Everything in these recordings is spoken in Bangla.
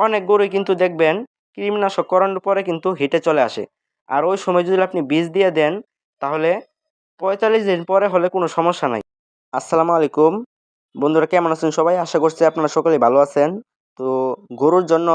অনেক গরুই কিন্তু দেখবেন কৃমিনাশক করানোর পরে কিন্তু হিটে চলে আসে। আর ওই সময় যদি আপনি বীজ দিয়ে দেন, তাহলে পঁয়তাল্লিশ দিন পরে হলে কোনো সমস্যা নাই। আসসালামু আলাইকুম। বন্ধুরা, কেমন আছেন সবাই? আশা করছি আপনারা সকলে ভালো আছেন। তো গরুর জন্য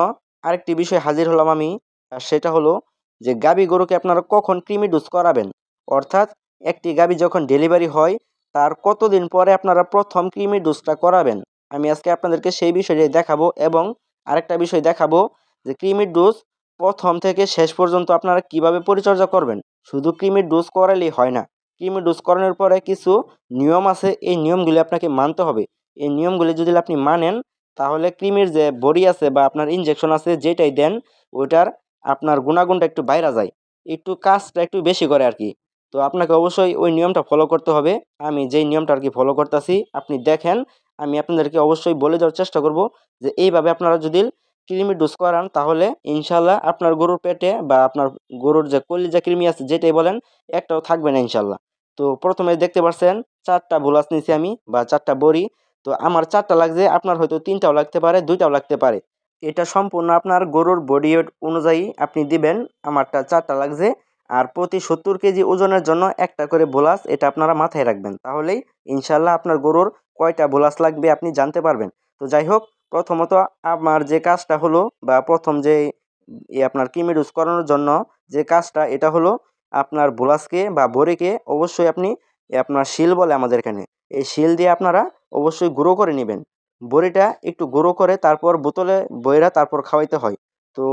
আরেকটি বিষয় হাজির হলাম আমি, আর সেটা হলো যে গাবি গরুকে আপনারা কখন কৃমি ডোজ করাবেন? অর্থাৎ একটি গাবি যখন ডেলিভারি হয়, তার কতদিন পরে আপনারা প্রথম কৃমি ডোজটা করাবেন? আমি আজকে আপনাদেরকে সেই বিষয়টি দেখাবো এবং আরেকটা বিষয় দেখাবো যে ক্রিমির ডোজ প্রথম থেকে শেষ পর্যন্ত আপনারা কীভাবে পরিচর্যা করবেন? শুধু ক্রিমির ডোজ করালেই হয় না। ক্রিমির ডোজ করানোর পরে কিছু নিয়ম আছে, এই নিয়মগুলি আপনাকে মানতে হবে। এই নিয়মগুলি যদি আপনি মানেন, তাহলে ক্রিমির যে বড়ি আছে বা আপনার ইনজেকশন আছে যেটাই দেন, ওইটার আপনার গুণাগুণটা একটু বাইরা যায়। একটু কাজটা একটু বেশি করে আর কি তো আপনাকে অবশ্যই ওই নিয়মটা ফলো করতে হবে। আমি যেই নিয়মটা আর কি ফলো করতেছি, আপনি দেখেন আমি আপনাদেরকে অবশ্যই বলে দেওয়ার চেষ্টা করব যে এইভাবে আপনারা যদি কৃমি ডোজ করান, তাহলে ইনশাল্লাহ আপনার গরুর পেটে বা আপনার গরুর যে কলি কলিজা কৃমি আছে, যেটাই বলেন, একটাও থাকবে না ইনশাল্লাহ। তো প্রথমে দেখতে পাচ্ছেন চারটা ভুলাস নিয়েছি আমি বা চারটা বড়ি। তো আমার চারটা লাগছে, আপনার হয়তো তিনটাও লাগতে পারে, দুইটাও লাগতে পারে। এটা সম্পূর্ণ আপনার গরুর বডি ওয়েট অনুযায়ী আপনি দিবেন, আমারটা চারটা লাগছে। আর প্রতি সত্তর কেজি ওজনের জন্য একটা করে বোলাস এটা আপনারা মাথায় রাখবেন। তাহলেই ইনশাল্লাহ আপনার গরুর কয়টা বোলাস লাগবে আপনি জানতে পারবেন। তো যাই হোক প্রথমত আমার যে কাজটা হলো বা প্রথম যে আপনার কিমিডুস করানোর জন্য যে কাজটা, এটা হলো আপনার বোলাসকে বা বড়িকে অবশ্যই আপনি আপনার শিল বলে আমাদের এখানে। এই শিল দিয়ে আপনারা অবশ্যই গুঁড়ো করে নেবেন। বড়িটা একটু গুঁড়ো করে তারপর বোতলে বইরা তারপর খাওয়াইতে হয়। তো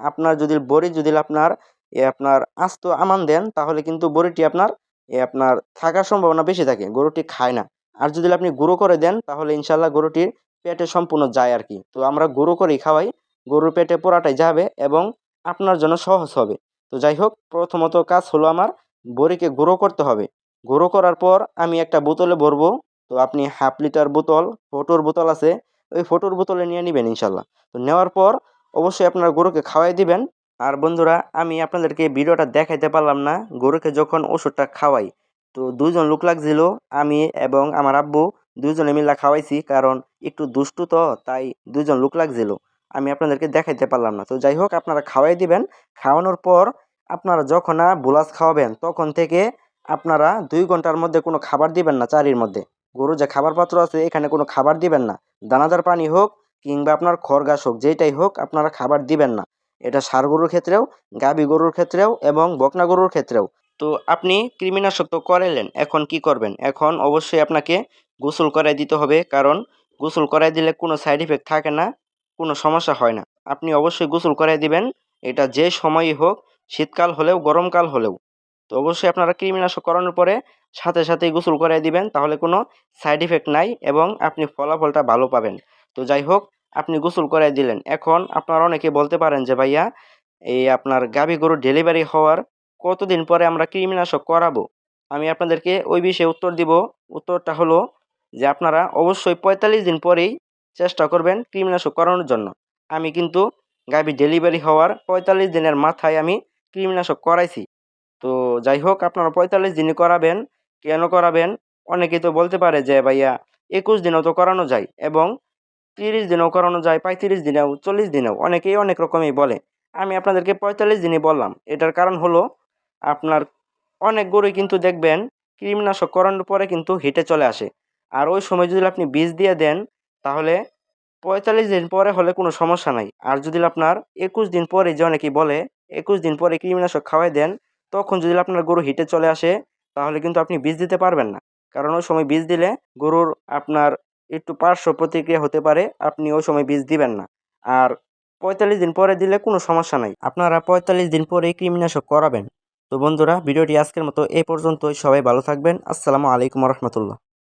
আপনার যদি বড়ি যদি আপনার এ আপনার আস্ত আমান দেন, তাহলে কিন্তু বড়িটি আপনার এ আপনার থাকার সম্ভাবনা বেশি থাকে, গরুটি খায় না। আর যদি আপনি গুঁড়ো করে দেন, তাহলে ইনশাল্লাহ গরুটির পেটে সম্পূর্ণ যায় আর কি তো আমরা গুঁড়ো করেই খাওয়াই। গরুর পেটে পোড়াটাই যাবে এবং আপনার জন্য সহজ হবে। তো যাই হোক, প্রথমত কাজ হলো আমার বড়িকে গুঁড়ো করতে হবে। গুঁড়ো করার পর আমি একটা বোতলে ভরবো। তো আপনি হাফ লিটার বোতল, ফোটোর বোতল আছে, ওই ফোটোর বোতলে নিয়ে নেবেন ইনশাল্লাহ তো নেওয়ার পর অবশ্যই আপনার গরুকে খাওয়াই দিবেন। আর বন্ধুরা, আমি আপনাদেরকে ভিডিওটা দেখাইতে পারলাম না। গরুকে যখন ওষুধটা খাওয়াই তো দুজন লোক লাগছিল, আমি এবং আমার আব্বু দুজনে মিলে খাওয়াইছি কারণ একটু দুষ্টু তো, তাই দুজন লোক লাগছিল। আমি আপনাদেরকে দেখাইতে পারলাম না। তো যাই হোক, আপনারা খাওয়াই দিবেন। খাওয়ানোর পর আপনারা যখন না বুলাস খাওয়াবেন, তখন থেকে আপনারা দুই ঘণ্টার মধ্যে কোনো খাবার দিবেন না চারির মধ্যে। গরু যে খাবার পাত্র আছে, এখানে কোনো খাবার দিবেন না। দানাদার পানি হোক কিংবা আপনার খড় ঘাস হোক যেটাই হোক, আপনারা খাবার দিবেন না। এটা সার গরুর ক্ষেত্রেও গাবি গরুর ক্ষেত্রেও এবং বকনা গরুর ক্ষেত্রেও। তো আপনি কৃমিনাশক তো করাইলেন, এখন কি করবেন? এখন অবশ্যই আপনাকে গোসল করাই দিতে হবে, কারণ গোসল করাই দিলে কোনো সাইড ইফেক্ট থাকে না, কোনো সমস্যা হয় না। আপনি অবশ্যই গোসল করাই দিবেন, এটা যে সময়ই হোক, শীতকাল হলেও, গরমকাল হলেও। তো অবশ্যই আপনারা কৃমিনাশক করানোর পরে সাথে সাথেই গোসল করাই দিবেন, তাহলে কোনো সাইড ইফেক্ট নাই এবং আপনি ফলাফলটা ভালো পাবেন। তো যাই হোক, আপনি গোসল করাই দিলেন। এখন আপনারা অনেকে বলতে পারেন যে, ভাইয়া, এই আপনার গাভী গরু ডেলিভারি হওয়ার কতদিন পরে আমরা কৃমিনাশক করাবো? আমি আপনাদেরকে ওই বিষয়ে উত্তর দিব। উত্তরটা হলো যে আপনারা অবশ্যই পঁয়তাল্লিশ দিন পরেই চেষ্টা করবেন কৃমিনাশক করানোর জন্য। আমি কিন্তু গাভী ডেলিভারি হওয়ার পঁয়তাল্লিশ দিনের মাথায় আমি কৃমিনাশক করাইছি। তো যাই হোক, আপনারা পঁয়তাল্লিশ দিনই করাবেন। কেন করাবেন? অনেকেই তো বলতে পারে যে, ভাইয়া, একুশ দিনেও তো করানো যায় এবং তিরিশ দিনেও করানো যায়, পঁয়ত্রিশ দিনেও, চল্লিশ দিনেও। অনেকেই অনেক রকমই বলে। আমি আপনাদেরকে পঁয়তাল্লিশ দিনই বললাম। এটার কারণ হলো আপনার অনেক গরুই কিন্তু দেখবেন কৃমিনাশক করানোর পরে কিন্তু হিটে চলে আসে। আর ওই সময় যদি আপনি বীজ দিয়ে দেন, তাহলে পঁয়তাল্লিশ দিন পরে হলে কোনো সমস্যা নাই। আর যদি আপনার একুশ দিন পরে যে অনেকেই বলে, একুশ দিন পরে কৃমিনাশক খাওয়াই দেন, তখন যদি আপনার গরু হিটে চলে আসে, তাহলে কিন্তু আপনি বীজ দিতে পারবেন না। কারণ ওই সময় বীজ দিলে গরুর আপনার একটু পার্শ্ব প্রতিক্রিয়া হতে পারে, আপনি ওই সময় বীজ দিবেন না। আর পঁয়তাল্লিশ দিন পরে দিলে কোনো সমস্যা নাই। আপনারা পঁয়তাল্লিশ দিন পরে কৃমিনাশক করাবেন। তো বন্ধুরা ভিডিওটি আজকের মতো এ পর্যন্তই। সবাই ভালো থাকবেন। আসসালামু আলাইকুম রহমতুল্লাহ।